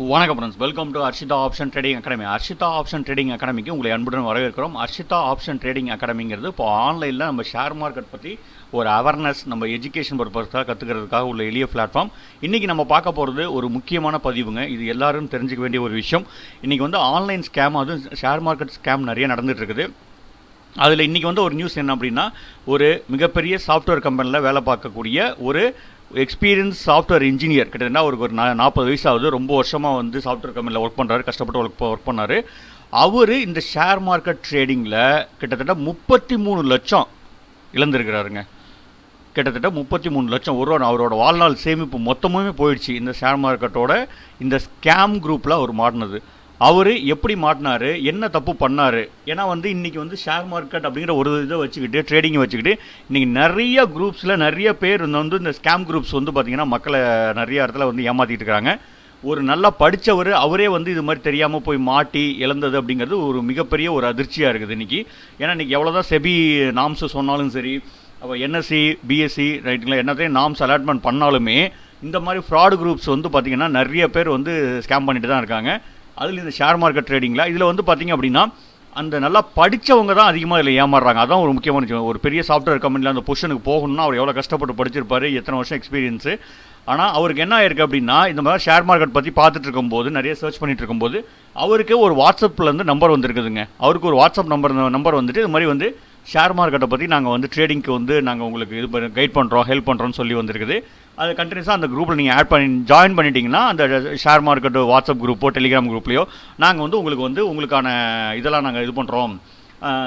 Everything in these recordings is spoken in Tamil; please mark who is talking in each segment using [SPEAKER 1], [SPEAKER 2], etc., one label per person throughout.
[SPEAKER 1] வணக்கம் friends welcome to Arshitha option trading academy Arshitha option trading அகாடமிக்கு உங்களை அன்புடன் வரவேற்கிறோம். அர்ஷிதா ஆப்ஷன் ட்ரேடிங் அகாடமிங்கிறது இப்போ ஆன்லைனில் நம்ம ஷேர் மார்க்கெட் பற்றி ஒரு அவேர்னஸ் நம்ம எஜுகேஷன் பர்பஸ்க்காக கற்றுக்கிறதுக்காக உள்ள எளிய பிளாட்ஃபார்ம் இன்றைக்கி நம்ம பார்க்க போகிறது ஒரு முக்கியமான பதிவுங்க. இது எல்லாரும் தெரிஞ்சுக்க வேண்டிய ஒரு விஷயம். இன்றைக்கி வந்து ஆன்லைன் ஸ்கேம் அதுவும் ஷேர் மார்க்கெட் ஸ்கேம் நிறைய நடந்துகிட்டு இருக்குது. அதில் இன்றைக்கி வந்து ஒரு நியூஸ் என்ன அப்படின்னா ஒரு மிகப்பெரிய சாஃப்ட்வேர் கம்பெனியில் வேலை பார்க்கக்கூடிய ஒரு எக்ஸ்பீரியன்ஸ் சாஃப்ட்வேர் இன்ஜினியர் கிட்டத்தட்ட அவருக்கு ஒரு நா- நாற்பது வயசு ஆகுது ரொம்ப வருஷமாக வந்து சாஃப்ட்வேர் கம்பெனியில் ஒர்க் பண்ணுறாரு கஷ்டப்பட்டு ஒர்க் ஒர்க் பண்ணார். அவர் இந்த ஷேர் மார்க்கெட் ட்ரேடிங்கில் கிட்டத்தட்ட முப்பத்தி மூணு லட்சம் இழந்திருக்கிறாருங்க. கிட்டத்தட்ட முப்பத்தி மூணு லட்சம். ஒரு அவரோட வாழ்நாள் சேமிப்பு மொத்தமுமே போயிடுச்சு. இந்த ஷேர் மார்க்கெட்டோட இந்த ஸ்கேம் குரூப்பில் அவர் மாட்டினது. அவர் எப்படி மாட்டினாரு என்ன தப்பு பண்ணார்? ஏன்னா வந்து இன்னைக்கு வந்து ஷேர் மார்க்கெட் அப்படிங்கிற ஒரு இதை வச்சுக்கிட்டு ட்ரேடிங்கை வச்சுக்கிட்டு இன்றைக்கி நிறைய குரூப்ஸில் நிறைய பேர் வந்து இந்த ஸ்கேம் குரூப்ஸ் வந்து பார்த்தீங்கன்னா மக்களை நிறைய இடத்துல வந்து ஏமாற்றிட்டு இருக்காங்க. ஒரு நல்லா படித்தவர் அவரே வந்து இது மாதிரி தெரியாமல் போய் மாட்டி இழந்தது அப்படிங்கிறது ஒரு மிகப்பெரிய ஒரு அதிர்ச்சியாக இருக்குது இன்றைக்கி ஏன்னா இன்றைக்கி எவ்வளோதான் செபி நாம்ஸ் சொன்னாலும் சரி அப்போ என்எஸ்சி பிஎஸ்சி ரைட்டுங்களா என்னத்தையும் நாம்ஸ் அலாட்மெண்ட் பண்ணாலுமே இந்த மாதிரி ஃப்ராடு குரூப்ஸ் வந்து பார்த்திங்கன்னா நிறைய பேர் வந்து ஸ்கேம் பண்ணிட்டு தான் இருக்காங்க. அதில் இந்த ஷேர் மார்க்கெட் ட்ரேடிங்கில் இதில் வந்து பார்த்திங்க அப்படின்னா அந்த நல்லா படித்தவங்க தான் அதிகமாக இதில் ஏமாறுறாங்க. அதான் ஒரு முக்கியமான விஷயம். ஒரு பெரிய சாஃப்ட்வேர் கம்பெனியில் அந்த பொசிஷனுக்கு போகணும்னா அவர் எவ்வளோ கஷ்டப்பட்டு படிச்சிருப்பாரு எத்தனை வருஷம் எக்ஸ்பீரியன்ஸு ஆனால் அவருக்கு என்ன ஆயிருக்கு அப்படின்னா இந்த மாதிரி ஷேர் மார்க்கெட் பற்றி பார்த்துட்டு இருக்கும்போது நிறைய சர்ச் பண்ணிட்டு இருக்கும்போது அவருக்கு ஒரு வாட்ஸ்அப்லேருந்து நம்பர் வந்திருக்குதுங்க. அவருக்கு ஒரு வாட்ஸ்அப் நம்பர் நம்பர் வந்துட்டு இது மாதிரி வந்து ஷேர் மார்க்கெட்டை பற்றி நாங்கள் வந்து ட்ரேடிங்க்கு வந்து நாங்கள் உங்களுக்கு இது கைட் பண்ணுறோம் ஹெல்ப் பண்ணுறோம்னு சொல்லி வந்திருக்குது. அது கண்டினியூஸாக அந்த குரூப்பில் நீங்கள் ஆட் பண்ணி ஜாயின் பண்ணிட்டீங்கன்னா அந்த ஷேர் மார்க்கெட்டு வாட்ஸ்அப் குரூப்போ டெலிகிராம் குரூப்லையோ நாங்கள் வந்து உங்களுக்கு வந்து உங்களுக்கான இதெல்லாம் நாங்கள் இது பண்ணுறோம்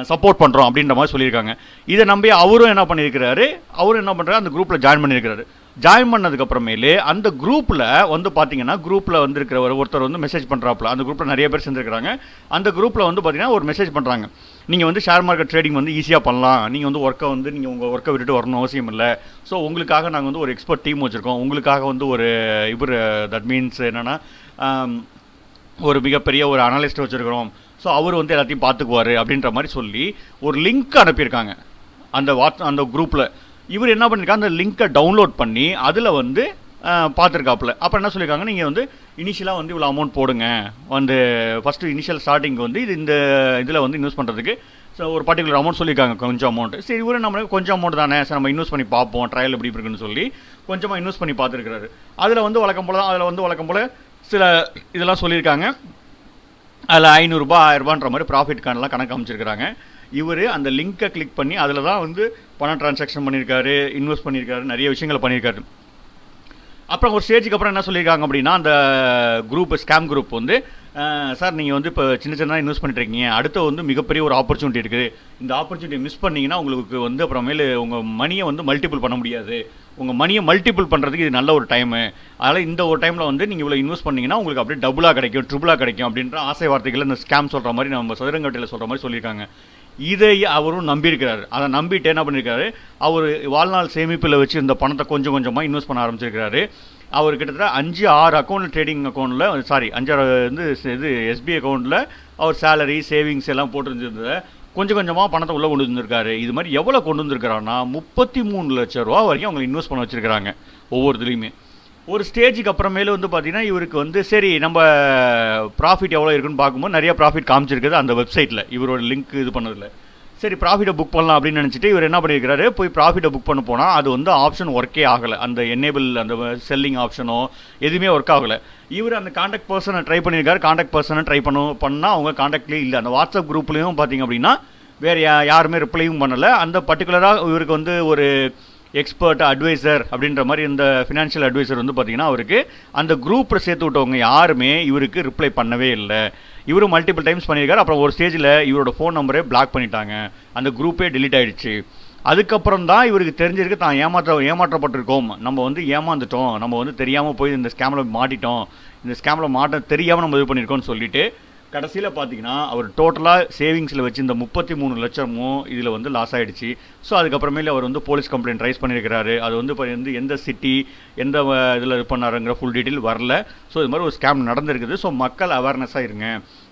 [SPEAKER 1] சப்போர்ட் பண்ணுறோம் அப்படின்ற மாதிரி சொல்லியிருக்காங்க. இதை நம்பி அவரும் என்ன பண்ணியிருக்கிறாரு? அவரும் என்ன பண்ணுறாரு அந்த குரூப்பில் ஜாயின் பண்ணியிருக்கிறாரு. ஜாயின் பண்ணதுக்கப்புறமேலே அந்த குரூப்பில் வந்து பார்த்தீங்கன்னா குரூப்பில் வந்துருக்கிற ஒரு ஒருத்தர் வந்து மெசேஜ் பண்ணுறாப்புல அந்த குரூப்பில் நிறைய பேர் சேர்ந்துருக்காங்க அந்த குரூப்பில் வந்து பார்த்தீங்கன்னா ஒரு மெசேஜ் பண்ணுறாங்க நீங்கள் வந்து ஷேர் மார்க்கெட் ட்ரேடிங் வந்து ஈஸியாக பண்ணலாம். நீங்கள் வந்து ஒர்க்கை வந்து நீங்கள் உங்கள் ஒர்க்கை விட்டுட்டு வரணும் அவசியம் இல்லை. ஸோ உங்களுக்காக நாங்கள் வந்து ஒரு எக்ஸ்பர்ட் டீம் வச்சுருக்கோம். உங்களுக்காக வந்து ஒரு இவர் தட் மீன்ஸ் என்னென்னா ஒரு மிகப்பெரிய ஒரு அனலிஸ்ட் வச்சுருக்கிறோம். ஸோ அவர் வந்து எல்லாத்தையும் பார்த்துக்குவார் அப்படின்ற மாதிரி சொல்லி ஒரு லிங்க் அனுப்பியிருக்காங்க. அந்த வாட்ஸ் அந்த குரூப்பில் இவர் என்ன பண்ணியிருக்காரு அந்த லிங்க்கை டவுன்லோட் பண்ணி அதில் வந்து பார்த்துருக்காப்புல. அப்புறம் என்ன சொல்லியிருக்காங்க நீங்கள் வந்து இனிஷியலாக வந்து இவ்வளோ அமௌண்ட் போடுங்க. வந்து ஃபஸ்ட்டு இனிஷியல் ஸ்டார்டிங் வந்து இது இந்த இதில் வந்து இன்வெஸ்ட் பண்ணுறதுக்கு ஸோ ஒரு பர்டிகுலர் அமௌண்ட் சொல்லியிருக்காங்க கொஞ்சம் அமௌண்ட் சரி இவரே நம்ம கொஞ்சம் அமௌண்ட் தானே சரி நம்ம இன்வெஸ்ட் பண்ணி பார்ப்போம். ட்ரையல் எப்படி இருக்குன்னு சொல்லி கொஞ்சமாக இன்வெஸ்ட் பண்ணி பார்த்துருக்காரு அதில் வந்து வழக்கம் போல தான் அதில் வந்து வழக்கம் போல் சில இதெல்லாம் சொல்லியிருக்காங்க அதில் ஐநூறுரூபா ஆயிரரூபான்ற மாதிரி ப்ராஃபிட் கார்டெலாம் கணக்கு அமைச்சிருக்கிறாங்க. இவர் அந்த லிங்க்கை கிளிக் பண்ணி அதில் தான் வந்து பணம் டிரான்சாக்ஷன் பண்ணியிருக்காரு இன்வெஸ்ட் பண்ணியிருக்காரு நிறைய விஷயங்களை பண்ணியிருக்காரு. அப்புறம் ஒரு ஸ்டேஜுக்கு அப்புறம் என்ன சொல்லியிருக்காங்க அப்படின்னா அந்த குரூப் ஸ்கேம் குரூப் வந்து சார் நீங்கள் வந்து இப்போ சின்ன சின்ன இன்வெஸ்ட் பண்ணிட்டு இருக்கீங்க அடுத்து வந்து மிகப்பெரிய ஒரு ஆப்பர்ச்சுனிட்டி இருக்குது. இந்த ஆப்பர்ச்சுனிட்டி மிஸ் பண்ணீங்கன்னா உங்களுக்கு வந்து அப்புறமேலு உங்கள் மணியை வந்து மல்டிபிள் பண்ண முடியாது. உங்கள் மணியை மல்டிபிள் பண்ணுறதுக்கு இது நல்ல ஒரு டைமு அதனால் இந்த ஒரு டைமில் வந்து நீங்கள் இவ்வளோ இன்வெஸ்ட் பண்ணிங்கன்னா உங்களுக்கு அப்படியே டபுளாக கிடைக்கும் ட்ரிபிளாக கிடைக்கும் அப்படின்ற ஆசை வார்த்தைகள் இந்த ஸ்கேம் சொல்கிற மாதிரி நம்ம சதுரங்கட்டையில் சொல்கிற மாதிரி சொல்லியிருக்காங்க. இதை அவரும் நம்பியிருக்கிறார். அதை நம்பிட்டு என்ன பண்ணியிருக்காரு அவர் வாழ்நாள் சேமிப்பில் வச்சு இந்த பணத்தை கொஞ்சம் கொஞ்சமாக இன்வெஸ்ட் பண்ண ஆரம்பிச்சிருக்கிறாரு. அவர் கிட்டத்தட்ட அஞ்சு ஆறு அக்கௌண்ட் ட்ரேடிங் அக்கௌண்ட்டில் சாரி அஞ்சாறு வந்து இது எஸ்பிஐ அக்கௌண்ட்டில் அவர் சேலரி சேவிங்ஸ் எல்லாம் போட்டுருந்ததை. கொஞ்சம் கொஞ்சமாக பணத்தை உள்ளே கொண்டு வந்திருக்காரு. இது மாதிரி எவ்வளோ கொண்டு வந்திருக்கிறான்னா முப்பத்தி மூணு லட்ச ரூபா வரைக்கும் அவங்க இன்வெஸ்ட் பண்ண வச்சுருக்கிறாங்க ஒவ்வொருத்துலேயுமே. ஒரு ஸ்டேஜுக்கு அப்புறமேல வந்து பார்த்தீங்கன்னா இவருக்கு வந்து சரி நம்ம ப்ராஃபிட் எவ்வளோ இருக்குன்னு பார்க்கும்போது நிறைய ப்ராஃபிட் காமிச்சிருக்குது அந்த வெப்சைட்டில் இவரோட லிங்க் இது பண்ணதில். சரி ப்ராஃபிட்டை புக் பண்ணலாம் அப்படின்னு நினச்சிட்டு இவர் என்ன பண்ணியிருக்கிறாரு? போய் ப்ராஃபிட்டை புக் பண்ண போனால் அது வந்து ஆப்ஷன் ஒர்க்கே ஆகலை. அந்த என்னேபிள் அந்த செல்லிங் ஆப்ஷனோ எதுவுமே ஒர்க் ஆகலை. இவர் அந்த காண்டாக்ட் பர்சனை ட்ரை பண்ணியிருக்காரு. காண்டாக்ட் பர்சனை ட்ரை பண்ண பண்ணால் அவங்க காண்டாக்ட்லேயே இல்லை. அந்த வாட்ஸ்அப் குரூப்லேயும் பார்த்தீங்க அப்படின்னா வேறு யா யாருமே ரிப்ளையும் பண்ணலை. அந்த பர்டிகுலராக இவருக்கு வந்து ஒரு எக்ஸ்பர்ட் அட்வைசர் அப்படின்ற மாதிரி இந்த ஃபினான்ஷியல் அட்வைசர் வந்து பார்த்தீங்கன்னா அவருக்கு அந்த குரூப்பில் சேர்த்து விட்டவங்க யாருமே இவருக்கு ரிப்ளை பண்ணவே இல்லை. இவரும் மல்டிபிள் டைம்ஸ் பண்ணியிருக்காரு. அப்புறம் ஒரு ஸ்டேஜில் இவரோட ஃபோன் நம்பரே பிளாக் பண்ணிட்டாங்க. அந்த குரூப்பே டெலிட் ஆகிடுச்சு அதுக்கப்புறம் தான் இவருக்கு தெரிஞ்சிருக்கு தான் ஏமாற்ற ஏமாற்றப்பட்டிருக்கோம். நம்ம வந்து ஏமாந்துட்டோம். நம்ம வந்து தெரியாமல் போய் இந்த ஸ்கேமில் மாட்டிட்டோம். இந்த ஸ்கேமில் மாட்ட தெரியாமல் நம்ம இது பண்ணியிருக்கோம்னு சொல்லிட்டு கடைசியில் பார்த்தீங்கன்னா அவர் டோட்டலாக சேவிங்ஸில் வச்சு இந்த முப்பத்தி மூணு லட்சமும் இதில் வந்து லாஸ் ஆகிடுச்சு ஸோ அதுக்கப்புறமேல அவர் வந்து போலீஸ் கம்ப்ளைண்ட் ரைஸ் பண்ணியிருக்கிறாரு. அது வந்து இப்போ வந்து எந்த சிட்டி எந்த இதில் இது பண்ணாருங்கிற ஃபுல் டீட்டெயில் வரல. ஸோ இது மாதிரி ஒரு ஸ்கேம் நடந்திருக்குது. ஸோ மக்கள் அவேர்னஸாக இருங்க.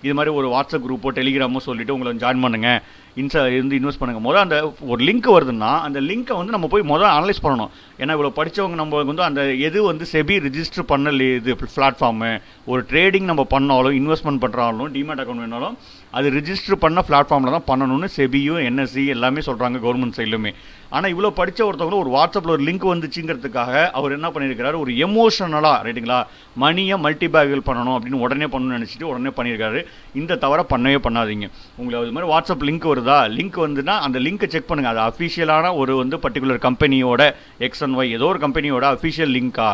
[SPEAKER 1] இது மாதிரி ஒரு வாட்ஸ்அப் குரூப்போ டெலிகிராமோ சொல்லிட்டு உங்களை ஜாயின் பண்ணுங்கள் இன்சா இருந்து இன்வெஸ்ட் பண்ணுங்க. முதல் அந்த ஒரு லிங்க் வருதுன்னா அந்த லிங்க்கை வந்து நம்ம போய் முதல் அனலைஸ் பண்ணணும். ஏன்னா இவ்வளோ படித்தவங்க நம்ம வந்து அந்த எது வந்து செபி ரிஜிஸ்டர் பண்ணல இது பிளாட்ஃபார்மு ஒரு ட்ரேடிங் நம்ம பண்ணாலும் இன்வெஸ்ட்மெண்ட் பண்ணுறாலும் டிமேட் அக்கௌண்ட் வேணாலும் அது ரிஜிஸ்டர் பண்ண பிளாட்ஃபார்மில் தான் பண்ணணும்னு செபியும் என்எஸ்சி எல்லாமே சொல்கிறாங்க கவர்மெண்ட் சைட்லுமே ஆனால் இவ்வளோ படித்த ஒருத்தவங்களும் ஒரு வாட்ஸ்அப்பில் ஒரு லிங்க் வந்துச்சுங்கிறதுக்காக அவர் என்ன பண்ணியிருக்காரு ஒரு எமோஷனலாக ரைட்டுங்களா மணியை மல்டி பேக்கில் பண்ணணும் அப்படின்னு உடனே பண்ணணும்னு நினச்சிட்டு உடனே பண்ணியிருக்காரு. இந்த தவிர பண்ணவே பண்ணாதீங்க. உங்களுக்கு அது மாதிரி வாட்ஸ்அப் லிங்க் வருதா? லிங்க் வந்துன்னா அந்த லிங்க்கை செக் பண்ணுங்கள் அது அஃபிஷியலான ஒரு வந்து பர்டிகுலர் கம்பெனியோட எக்ஸ் அண்ட் ஒய் ஏதோ ஒரு கம்பெனியோட அஃபிஷியல் லிங்க்கா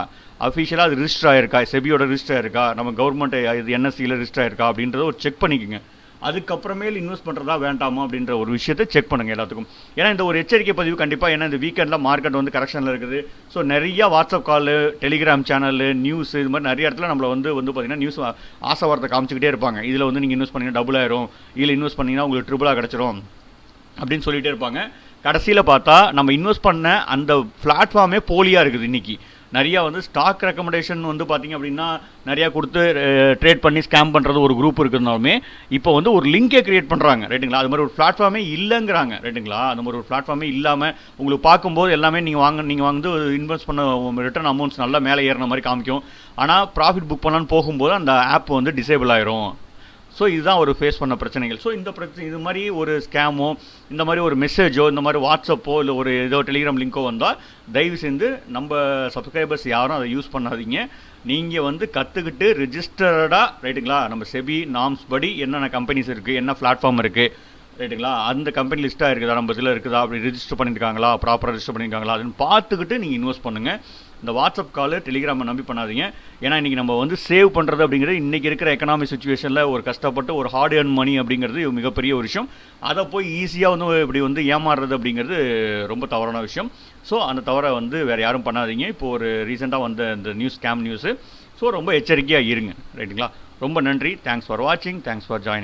[SPEAKER 1] அஃபிஷியலாக அது ரிஜிஸ்டர் ஆயிருக்கா? செபியோட ரிஜிஸ்டர் ஆயிருக்கா? நம்ம கவர்மெண்ட் இது என்எஸ்சியில் ரிஜிஸ்டர் ஆயிருக்கா? அப்படின்றத ஒரு செக் பண்ணிக்கோங்க. அதுக்கப்புறமேல் இன்வெஸ்ட் பண்ணுறதா வேண்டாமா அப்படின்ற ஒரு விஷயத்தை செக் பண்ணுங்கள் எல்லாத்துக்கும். ஏன்னா இந்த ஒரு எச்சரிக்கை பதிவு கண்டிப்பாக ஏன்னா இந்த வீக்கெண்டில் மார்க்கெட் வந்து கரெக்ஷனில் இருக்குது. ஸோ நிறையா வாட்ஸ்அப் காலு டெலிகிராம் சேனல் நியூஸ் இது மாதிரி நிறைய இடத்துல நம்மளை வந்து வந்து பார்த்திங்கன்னா நியூஸ் ஆசை வார்த்தை காமிச்சிக்கிட்டே இருப்பாங்க. இதில் வந்து நீங்கள் இன்வெஸ்ட் பண்ணிங்கன்னா டபுள் ஆயிரும். இதில் இன்வெஸ்ட் பண்ணிங்கன்னா உங்களுக்கு ட்ரிபிளாக கிடச்சிரும். அப்படின்னு சொல்லிகிட்டே இருப்பாங்க. கடைசியில் பார்த்தா நம்ம இன்வெஸ்ட் பண்ண அந்த பிளாட்ஃபார்மே போலியாக இருக்குது இன்றைக்கி நிறையா வந்து ஸ்டாக் ரெக்கமெண்டேஷன் வந்து பார்த்திங்க அப்படின்னா நிறையா கொடுத்து ட்ரேட் பண்ணி ஸ்கேம் பண்ணுறது ஒரு குரூப் இருக்குதுனாலுமே இப்போ வந்து ஒரு லிங்கே க்ரியேட் பண்ணுறாங்க ரைட்டுங்களா அது மாதிரி ஒரு பிளாட்ஃபார்மே இல்லைங்கிறாங்க ரைட்டுங்களா அந்த மாதிரி ஒரு பிளாட்ஃபார்மே இல்லாமல் உங்களுக்கு பார்க்கும்போது எல்லாமே நீங்கள் வாங்க நீங்கள் வந்து இன்வெஸ்ட் பண்ண ரிட்டர்ன் அமௌண்ட்ஸ் நல்லா மேலே ஏறின மாதிரி காமிக்கும். ஆனால் ப்ராஃபிட் புக் பண்ணலான்னு போகும்போது அந்த ஆப் வந்து டிசேபிள் ஆயிரும். ஸோ இதுதான் ஒரு ஃபேஸ் பண்ண பிரச்சனைகள். ஸோ இந்த பிரச்சனை இது மாதிரி ஒரு ஸ்கேமோ இந்த மாதிரி ஒரு மெசேஜோ இந்த மாதிரி வாட்ஸ்அப்போ இல்லை ஒரு ஏதோ டெலிகிராம் லிங்கோ வந்தால் தயவு செய்து நம்ம சப்ஸ்கிரைபர்ஸ் யாரும் அதை யூஸ் பண்ணாதீங்க. நீங்கள் வந்து கற்றுக்கிட்டு ரிஜிஸ்டர்டாக ரைட்டுங்களா நம்ம செபி நாம்ஸ் படி என்னென்ன கம்பெனிஸ் இருக்குது என்ன பிளாட்ஃபார்ம் இருக்குது ரைட்டுங்களா அந்த கம்பெனி லிஸ்ட்டாக இருக்குதா? நம்ம இதில் இருக்குதா? அப்படி ரிஜிஸ்டர் பண்ணியிருக்காங்களா ப்ராப்பராக ரிஜிஸ்டர் பண்ணியிருக்காங்களா அதுன்னு பார்த்துக்கிட்டு நீங்கள் இன்வெஸ்ட் பண்ணுங்கள் இந்த வாட்ஸ்அப் காலு டெலிகிராமை நம்பி பண்ணாதீங்க. ஏன்னா இன்றைக்கி நம்ம வந்து சேவ் பண்ணுறது அப்படிங்கிறது இன்றைக்கி இருக்கிற எக்கனாமிக் சுச்சுவேஷனில் ஒரு கஷ்டப்பட்டு ஒரு ஹார்ட் ஏர்ன் மணி அப்படிங்கிறது மிகப்பெரிய ஒரு விஷயம். அதை போய் ஈஸியாக வந்து இப்படி வந்து ஏமாறுறது அப்படிங்கிறது ரொம்ப தவறான விஷயம். ஸோ அந்த தவறை வந்து வேறு யாரும் பண்ணாதீங்க. இப்போ ஒரு ரீசெண்டாக வந்த இந்த நியூஸ் ஸ்கேம் நியூஸு ஸோ ரொம்ப எச்சரிக்கையாக இருங்க. ரைட்டுங்களா ரொம்ப நன்றி. தேங்க்ஸ் ஃபார் வாட்சிங் தேங்க்ஸ் ஃபார் ஜாயினிங்